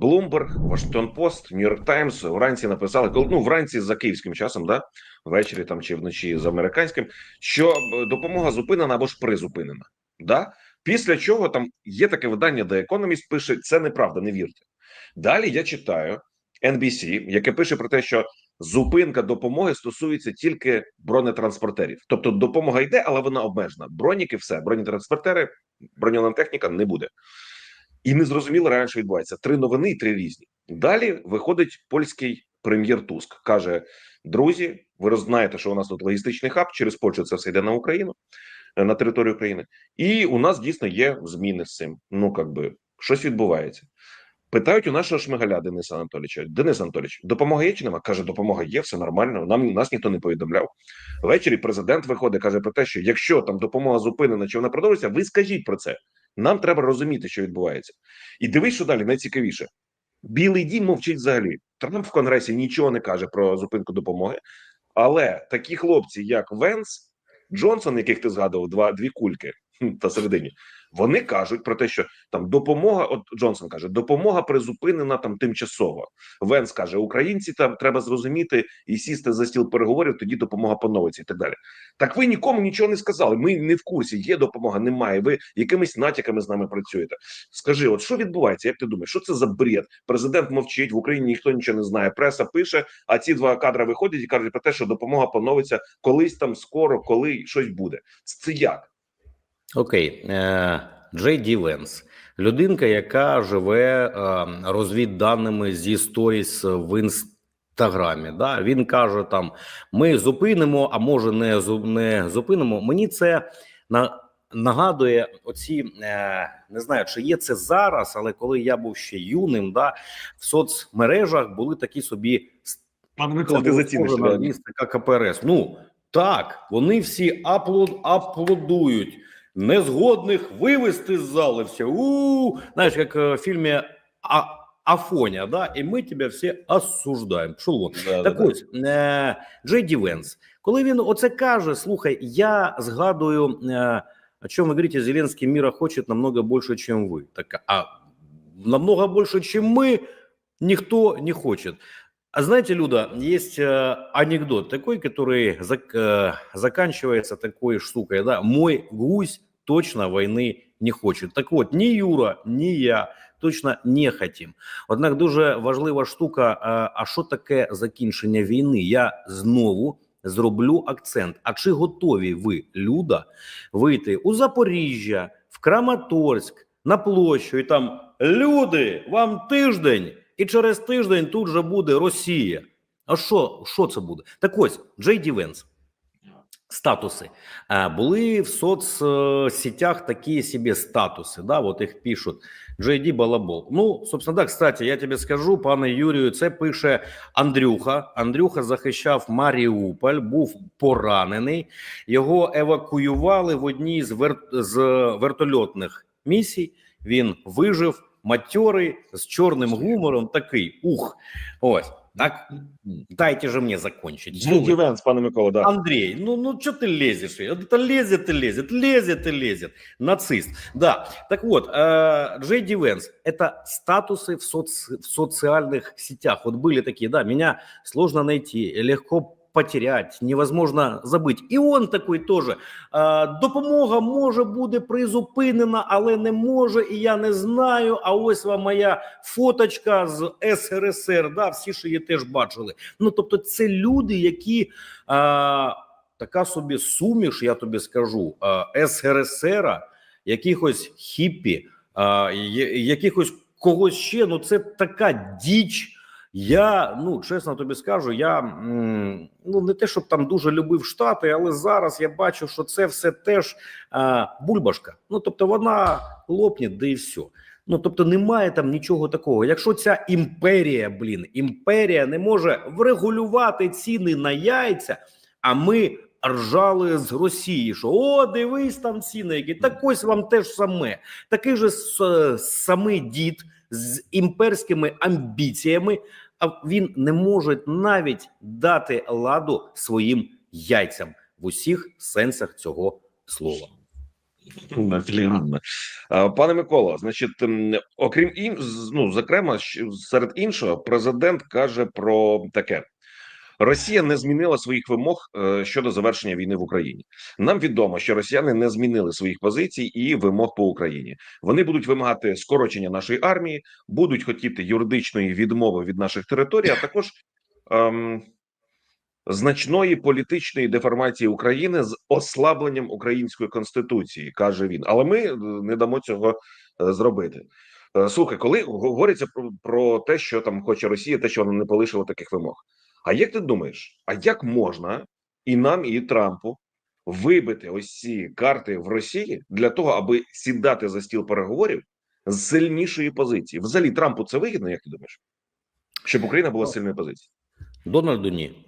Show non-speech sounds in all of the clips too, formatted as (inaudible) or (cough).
Washington Post, New York Times вранці написали, коли ну вранці за київським часом, да ввечері там чи вночі за американським, що е, допомога зупинена або ж призупинена. Да? Після чого там є таке видання, де Economist пише: це неправда, не вірте. Далі я читаю NBC, яке пише про те, що зупинка допомоги стосується тільки бронетранспортерів. Тобто допомога йде, але вона обмежена. Броніки, все, бронетранспортери, броньована техніка не буде. І не зрозуміло реально, що відбувається. Три новини і три різні. Далі виходить польський прем'єр Туск. каже: друзі, ви знаєте, що у нас тут логістичний хаб, через Польщу це все йде на Україну, е, на територію України. І у нас дійсно є зміни з цим. Ну, як би, щось відбувається. Питають у нашого шмигаля Дениса Анатолійовича, Денис Анатолійович, допомога є чи нема? Каже, допомога є, все нормально. Нам нас ніхто не повідомляв. Ввечері президент виходить, каже про те, що якщо там допомога зупинена чи вона продовжується, ви скажіть про це. Нам треба розуміти, що відбувається. І дивись, що далі найцікавіше. Білий дім мовчить взагалі. Трамп в Конгресі нічого не каже про зупинку допомоги. Але такі хлопці, як Венс, Джонсон, яких ти згадував, два дві кульки та середині, вони кажуть про те, що там допомога. От Джонсон каже, допомога призупинена там тимчасово. Венс каже, українці там треба зрозуміти і сісти за стіл переговорів. Тоді допомога поновиться і так далі. Так ви нікому нічого не сказали. Ми не в курсі. Є допомога, немає. Ви якимись натяками з нами працюєте. Скажи, от що відбувається? Як ти думаєш, що це за бред? Президент мовчить в Україні. Ніхто нічого не знає. Преса пише. А ці два кадри виходять і кажуть про те, що допомога поновиться колись там скоро, коли щось буде. Це як? Окей, е, Джей Ді Венс, людинка, яка живе е, розвідданими зі сторіс в інстаграмі. Да? Він каже: там ми зупинимо, а може не не зупинимо. Мені це на. Нагадує оці е, не знаю, чи є це зараз, але коли я був ще юним, да в соцмережах були такі собі Пане Микола, ти заціниш КПРС. Ну так, вони всі аплод, аплодують Незгодних вивести з зали все. У знаєш, як е, в фільмі а, Афоня, да, і ми тебе всі осуждаємо. Пішов вон. Да, Так да, да. ось е, Джей Ді Венс, коли він оце каже, слухай, я згадую, е, о чому ви говорите, Зеленський міра хоче намного більше, ніж ви. Так, а намного більше, ніж ми, ніхто не хоче. А знаете, Люда, есть э, анекдот такой, который зак, э, заканчивается такой штукой, да, мой гусь точно войны не хочет. Так вот, ни Юра, ни я точно не хотім. Однак дуже важлива штука, а що таке закінчення війни? Я знову зроблю акцент. А чи готові ви, Люда, вийти у Запоріжжя, в Краматорськ, на площу і там люди, вам тиждень, і через тиждень тут же буде Росія. А що, що це буде? Так ось Джей Ді Статуси Е, були в соцсетях такі собі статуси. Да, от їх пишуть JD Балабол. Ну, собственно, так, кстати, я тобі скажу, пане Юрію, це пише Андрюха. Андрюха захищав Маріуполь, був поранений. Його евакуювали в одній з, вер... з вертольотних місій. Він вижив матьорий з чорним гумором. Такий ух. Ось так. Дайте же мені закончить. Венс, пане Микола, да. Андрей, ну, ну что ты лезешь? Это лезет и лезет, лезет и лезет. Нацист. Да. Так вот, э, Джей Ди Венс – это статусы в, соц, в социальных сетях. Вот были такие, да, меня сложно найти, легко потерять, невозможно забыть. І он такий теж. Допомога може буде призупинена, але не може, і я не знаю. А ось вам моя фоточка з СРСР. Да, всі ж її теж бачили. Ну тобто, це люди, які е, така собі суміш, я тобі скажу, е, СРСР, якихось хіппі, я- якихось когось ще. Ну це така діч. Я ну чесно тобі скажу, я ну не те, щоб там дуже любив штати, але зараз я бачу, що це все теж а, бульбашка. Ну тобто вона лопне, де і все. Ну тобто немає там нічого такого. Якщо ця імперія, блін, імперія не може врегулювати ціни на яйця, а ми ржали з Росії, що о, дивись там ціни, які так ось вам теж саме. Такий же самий дід з імперськими амбіціями, а він не може навіть дати ладу своїм яйцям в усіх сенсах цього слова. Пане Микола, значить, окрім ну, зокрема, серед іншого, президент каже про таке: Росія не змінила своїх вимог е, щодо завершення війни в Україні. Нам відомо, що росіяни не змінили своїх позицій і вимог по Україні. Вони будуть вимагати скорочення нашої армії, будуть хотіти юридичної відмови від наших територій, а також ем, значної політичної деформації України з ослабленням української конституції, каже він. Але ми е, не дамо цього е, зробити. Слухай, коли говориться про, про те, що там хоче Росія, те, що вона не полишила таких вимог. А як ти думаєш, а як можна і нам, і Трампу вибити ось ці карти в Росії для того, аби сідати за стіл переговорів з сильнішої позиції? Взагалі Трампу це вигідно, як ти думаєш? Щоб Україна була з сильної позиції? Дональду ні.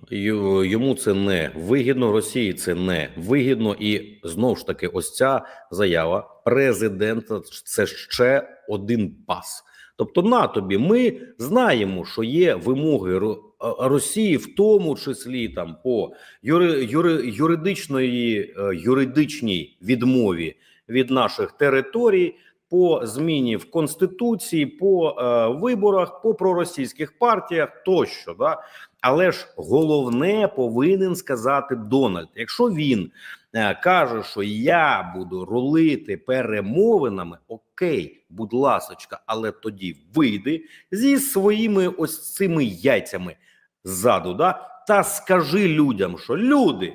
Йому це не вигідно, Росії це не вигідно. І знову ж таки, ось ця заява президента це ще один пас. Тобто, на тобі, ми знаємо, що є вимоги Росії, в тому числі там по юри, юри, юридичної е, юридичній відмові від наших територій, по зміні в конституції, по е, виборах, по проросійських партіях тощо. Да? Але ж головне повинен сказати Дональд. Якщо він е, каже, що я буду рулити перемовинами, окей, будь ласочка, але тоді вийди зі своїми ось цими яйцями ззаду, да? та скажи людям, що люди,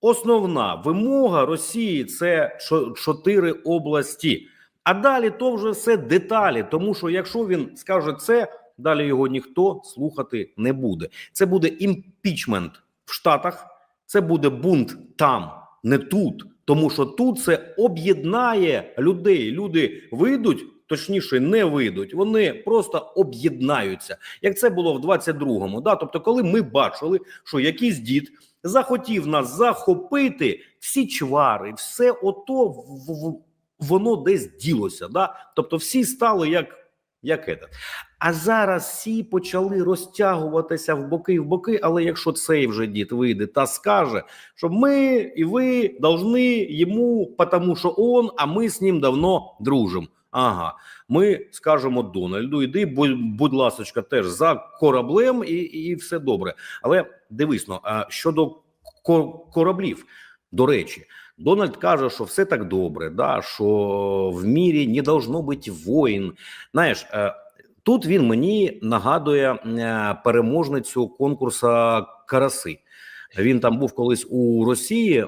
основна вимога Росії це чотири області. А далі то вже все деталі, тому що якщо він скаже це, далі його ніхто слухати не буде. Це буде імпічмент в Штатах, це буде бунт там, не тут. Тому що тут це об'єднає людей. Люди вийдуть, точніше, не вийдуть. Вони просто об'єднаються, як це було в 22-му. Да? Тобто, коли ми бачили, що якийсь дід захотів нас захопити, всі чвари, все ото в- воно десь ділося. Да? Тобто, всі стали як, як этот. А зараз всі почали розтягуватися в боки, в боки. Але якщо цей вже дід вийде та скаже, що ми і ви должны йому, тому що он, а ми з ним давно дружимо. Ага, ми скажемо Дональду, іди, будь, будь ласочка, теж за кораблем, і, і все добре. Але дивись, ну, а щодо кораблів, до речі, Дональд каже, що все так добре, да, що в мірі не должно бути воїн. Знаєш, е, тут він мені нагадує е, переможницю конкурсу Караси. Він там був колись у Росії е,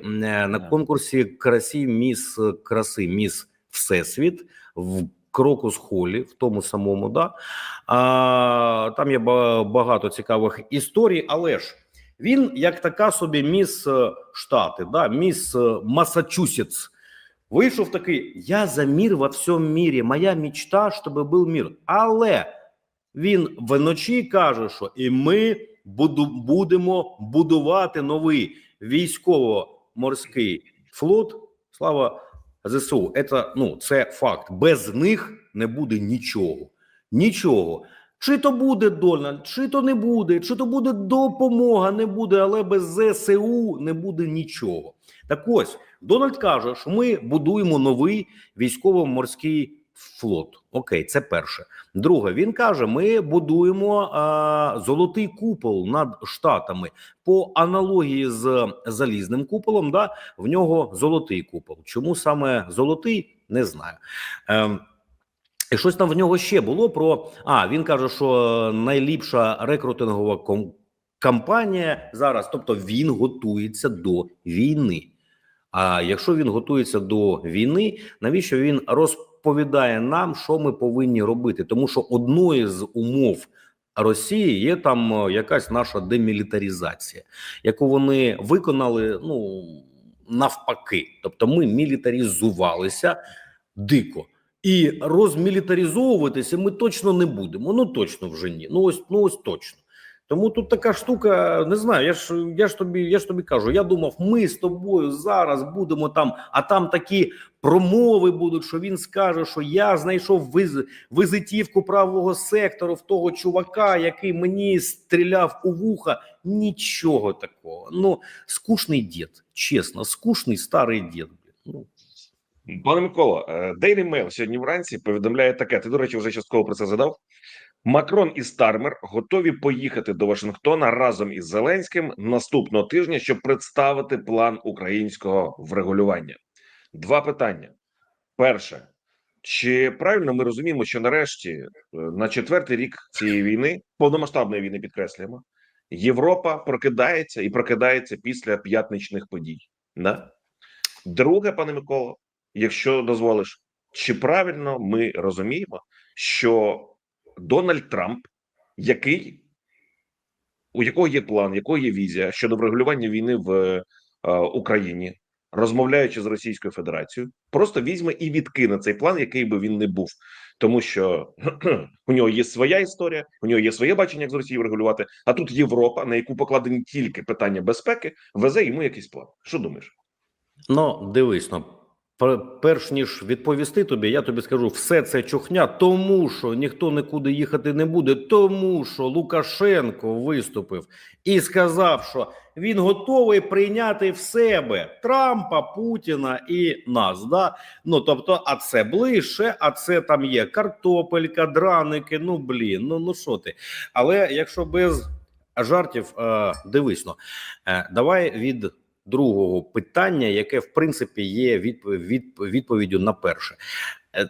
на конкурсі красі міс краси, міс Всесвіт в Крокус Холі, в тому самому, да. А, там є багато цікавих історій, але ж він як така собі міс е, Штати, да, міс е, Масачусетс. Вийшов такий: я за мир во всьому мірі. Моя мечта, щоб був мир. Але він вночі каже, що і ми буду, будемо будувати новий військово-морський флот. Слава ЗСУ. Це, ну, це факт. Без них не буде нічого. Нічого. Чи то буде Дональд, чи то не буде, чи то буде допомога, не буде, але без ЗСУ не буде нічого. Так ось Дональд каже, що ми будуємо новий військово-морський флот. Окей, це перше. Друге, він каже: ми будуємо а, золотий купол над штатами по аналогії з залізним куполом. Да, в нього золотий купол. Чому саме золотий, не знаю. Ем, і щось там в нього ще було про. А він каже, що найліпша рекрутингова кампанія зараз, тобто він готується до війни. А якщо він готується до війни, навіщо він розповідає нам, що ми повинні робити? Тому що одною з умов Росії є там е, якась наша демілітаризація, яку вони виконали ну навпаки. Тобто, ми мілітаризувалися дико. І розмілітаризовуватися ми точно не будемо. Ну точно вже ні. Ну ось, ну ось точно. Тому тут така штука, не знаю. Я ж я ж тобі, я ж тобі кажу. Я думав, ми з тобою зараз будемо там, а там такі промови будуть, що він скаже, що я знайшов виз, визитівку правого сектору в того чувака, який мені стріляв у вуха. Нічого такого. Ну скучний дід, чесно, скучний старий дід. Ну Пане Микола, е, Daily Mail сьогодні вранці повідомляє таке. Ти, до речі, вже частково про це задав. Макрон і Стармер готові поїхати до Вашингтона разом із Зеленським наступного тижня, щоб представити план українського врегулювання. Два питання: перше, чи правильно ми розуміємо, що нарешті е, на четвертий рік цієї війни, повномасштабної війни, підкреслюємо, Європа прокидається і прокидається після п'ятничних подій. Да? Друге, пане Микола, якщо дозволиш, чи правильно ми розуміємо, що Дональд Трамп, який у якого є план, якого є візія щодо врегулювання війни в е, Україні, розмовляючи з Російською Федерацією, просто візьме і відкине цей план, який би він не був, тому що (clears throat) у нього є своя історія, у нього є своє бачення, як з Росією врегулювати. А тут Європа, на яку покладені тільки питання безпеки, везе йому якийсь план. Що думаєш? Ну, дивись, ну, перш ніж відповісти тобі, я тобі скажу, все це чухня, тому що ніхто нікуди їхати не буде, тому що Лукашенко виступив і сказав, що він готовий прийняти в себе Трампа, Путіна і нас. Да? Ну тобто, а це ближче, а це там є картопелька, драники. Ну блін, ну ну що ти? Але якщо без жартів, е, дивись, ну, е, давай від другого питання, яке в принципі є відп- відп- відповіддю на перше. Е,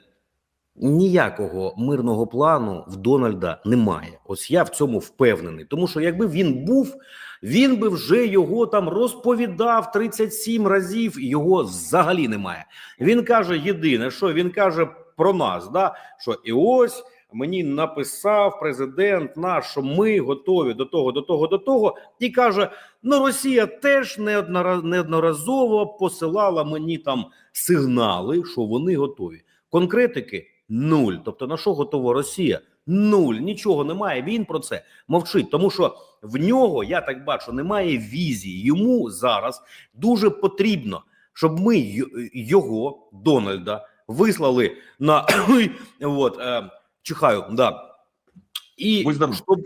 Ніякого мирного плану в Дональда немає. Ось я в цьому впевнений. Тому що якби він був, він би вже його там розповідав 37 разів, його взагалі немає. Він каже єдине, що він каже про нас, да що і ось мені написав президент наш, що ми готові до того, до того, до того, і каже: ну Росія теж неоднора- неодноразово посилала мені там сигнали, що вони готові. Конкретики нуль. Тобто на що готова Росія? Нуль, нічого немає. Він про це мовчить, тому що в нього, я так бачу, немає візії. Йому зараз дуже потрібно, щоб ми його, Дональда, вислали на (coughs) от, е, чихаю, да. И Будь здоров. чтоб...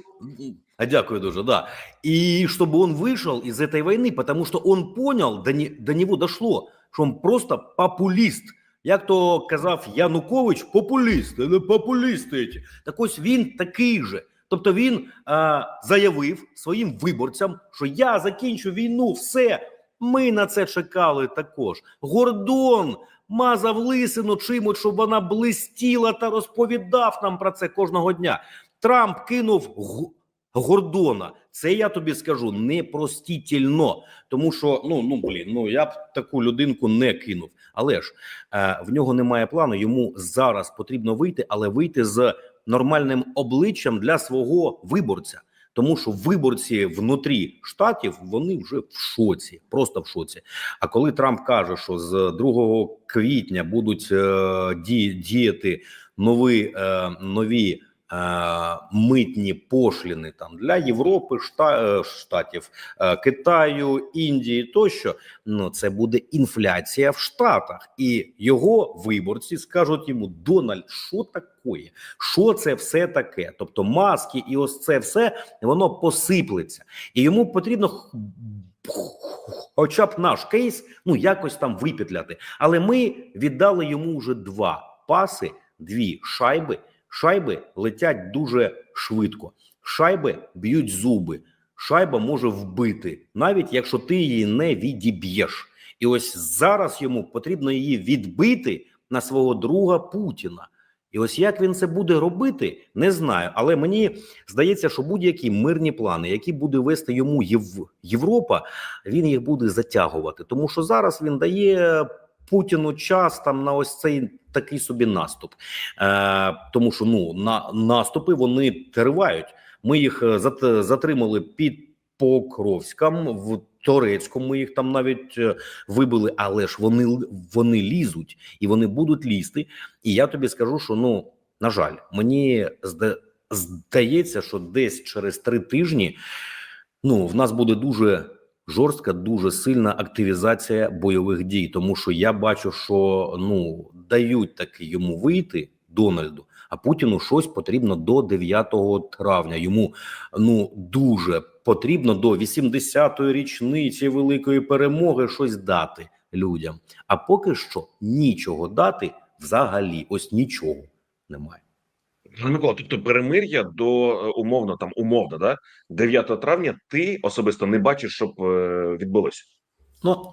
А, дякую дуже, да. И чтобы он вышел из этой войны, потому что он понял, до, не, до него дошло, що він просто популіст. Як то казав Янукович, популіст, не популісти. ці. Так ось він такий же. Тобто він а, заявив своїм виборцям, що я закінчу війну, все. Ми на це чекали також. Гордон мазав лисину чимось, щоб вона блистіла та розповідав нам про це кожного дня. Трамп кинув Гордона. Це я тобі скажу непростительно, тому що ну ну блін, ну я б таку людинку не кинув. Але ж е, в нього немає плану. Йому зараз потрібно вийти, але вийти з нормальним обличчям для свого виборця. Тому що виборці внутрі штатів вони вже в шоці, просто в шоці. А коли Трамп каже, що з 2 квітня будуть е, ді, діяти нові, е, нові митні пошліни там для Європи, е, штатів, е, Китаю, Індії тощо, ну це буде інфляція в Штатах, і його виборці скажуть йому: Дональд, що таке? Що це все таке? Тобто маски, і ось це все воно посиплеться, і йому потрібно. Хоча б наш кейс, ну якось там випетляти. Але ми віддали йому вже два паси, дві шайби. Шайби летять дуже швидко. Шайби б'ють зуби. Шайба може вбити, навіть якщо ти її не відіб'єш. І ось зараз йому потрібно її відбити на свого друга Путіна. І ось як він це буде робити, не знаю. Але мені здається, що будь-які мирні плани, які буде вести йому Єв... Європа, він їх буде затягувати. Тому що зараз він дає Путіну час там на ось цей такий собі наступ. Е, тому що ну на наступи вони тривають. Ми їх е, зат- затримали під Покровськом, в Торецькому. Ми їх там навіть е, вибили, але ж вони вони лізуть і вони будуть лізти. І я тобі скажу, що ну на жаль, мені здається, що десь через три тижні ну в нас буде дуже жорстка, дуже сильна активізація бойових дій, тому що я бачу, що ну дають таки йому вийти Дональду. А Путіну щось потрібно до 9 травня. Йому ну дуже потрібно до 80-ї річниці великої перемоги щось дати. людям. А поки що нічого дати взагалі, ось нічого немає. Микола, тобто перемир'я до е, умовно там умовно, да 9 травня. Ти особисто не бачиш, щоб е, відбулося. Ну,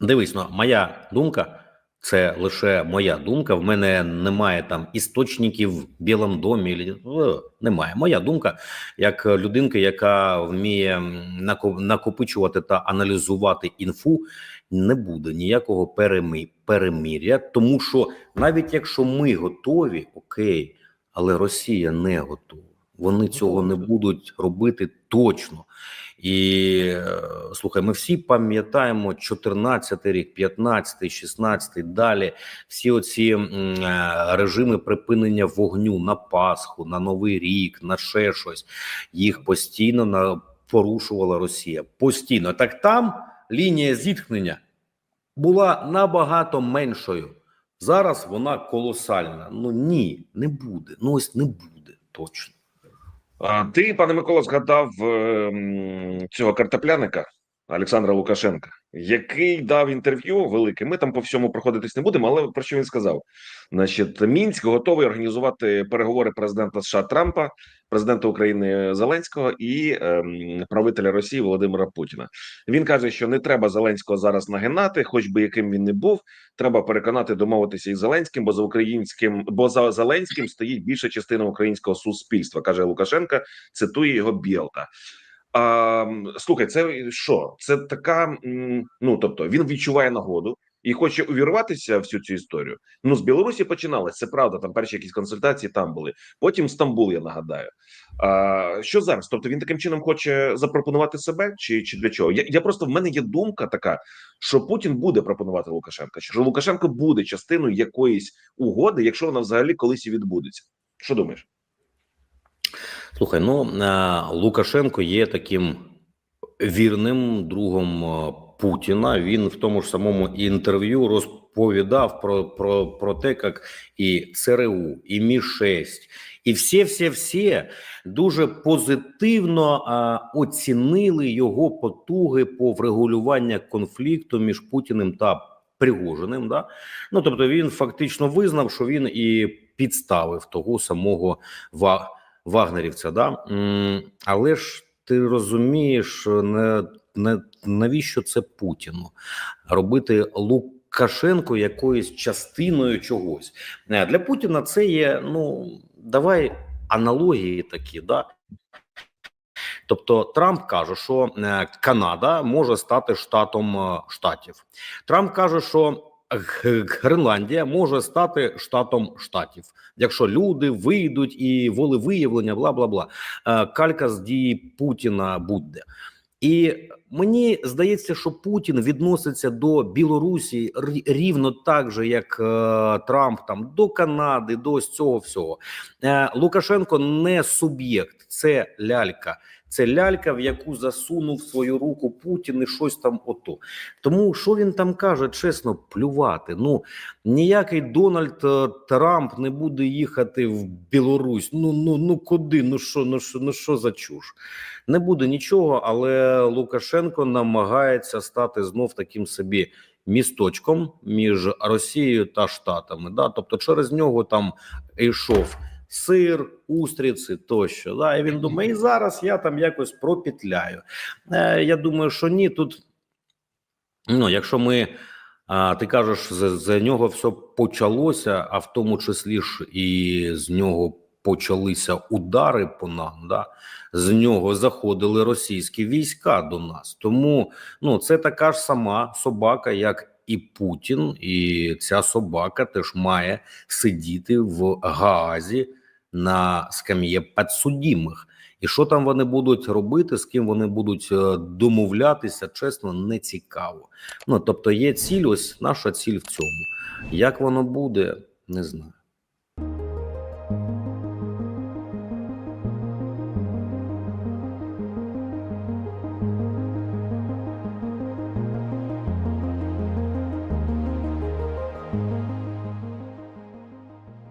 дивись, ну, моя думка, це лише моя думка. В мене немає там істочників в Білому домі. Немає. Моя думка, як людинки, яка вміє накопичувати та аналізувати інфу, не буде ніякого перемир'я, тому що навіть якщо ми готові, окей, але Росія не готова. Вони цього не будуть робити точно. І е, слухай, ми всі пам'ятаємо 14 рік, 15, 16, далі всі оці е, режими припинення вогню на Пасху, на Новий рік, на ще щось. Їх постійно на порушувала Росія. Постійно. Так там лінія зіткнення була набагато меншою. Зараз вона колосальна. Ну ні, не буде. Ну ось не буде точно. А ти, пане Микола, згадав е, цього картопляника Олександра Лукашенка, який дав інтерв'ю велике. Ми там по всьому проходитись не будемо, але про що він сказав? Значить, Мінськ готовий організувати переговори президента США Трампа, президента України Зеленського і ем, правителя Росії Володимира Путіна. Він каже, що не треба Зеленського зараз нагинати, хоч би яким він не був. Треба переконати домовитися із Зеленським, бо за українським, бо за Зеленським стоїть більша частина українського суспільства, каже Лукашенка. Цитує його Білта. А, слухай, це що? Це така. Ну тобто він відчуває нагоду і хоче увірватися в всю цю історію. Ну з Білорусі починалось, це правда. Там перші якісь консультації там були. Потім Стамбул, я нагадаю. А, що зараз? Тобто він таким чином хоче запропонувати себе, чи, чи для чого? Я, я просто в мене є думка така, що Путін буде пропонувати Лукашенка, що Лукашенко буде частиною якоїсь угоди, якщо вона взагалі колись і відбудеться. Що думаєш? Слухай, ну е, Лукашенко є таким вірним другом е, Путіна. Він в тому ж самому інтерв'ю розповідав про, про, про те, як і ЦРУ, і Мі 6 і всі, всі, всі дуже позитивно е, оцінили його потуги по врегулюванню конфлікту між Путіним та Пригожиним. Да? Ну тобто він фактично визнав, що він і підставив того самого Ва вагнерівця. Да? Але ж ти розумієш, не, не навіщо це Путіну робити Лукашенко якоюсь частиною чогось Е, для Путіна. Це є ну давай аналогії такі, да. Тобто Трамп каже, що е, Канада може стати штатом е, штатів. Трамп каже, що Гренландія може стати штатом штатів, якщо люди вийдуть і волевиявлення, бла бла бла. Е, Калька з дії Путіна буде. І мені здається, що Путін відноситься до Білорусі рівно так же, як е, Трамп там до Канади, до цього всього. Е, Лукашенко не суб'єкт, це лялька. Це лялька, в яку засунув свою руку Путін і щось там ото. Тому що він там каже, чесно, плювати. Ну ніякий Дональд е, Трамп не буде їхати в Білорусь. Ну ну ну куди? Ну що, ну що, ну що за чуш? Не буде нічого, але Лукашенко намагається стати знов таким собі місточком між Росією та Штатами. Да? Тобто, через нього там йшов сир, устриці тощо. Да? І він думає, і зараз я там якось пропетляю. Е, я думаю, що ні, тут ну, якщо ми. А ти кажеш, за, за нього все почалося, а в тому числі ж і з нього почалися удари по нам. Да? З нього заходили російські війська до нас. Тому ну це така ж сама собака, як і Путін, і ця собака теж має сидіти в Гаазі на скам'є підсудімих. І що там вони будуть робити, з ким вони будуть е, домовлятися, чесно, не цікаво. Ну тобто, є ціль, ось наша ціль в цьому. Як воно буде, не знаю.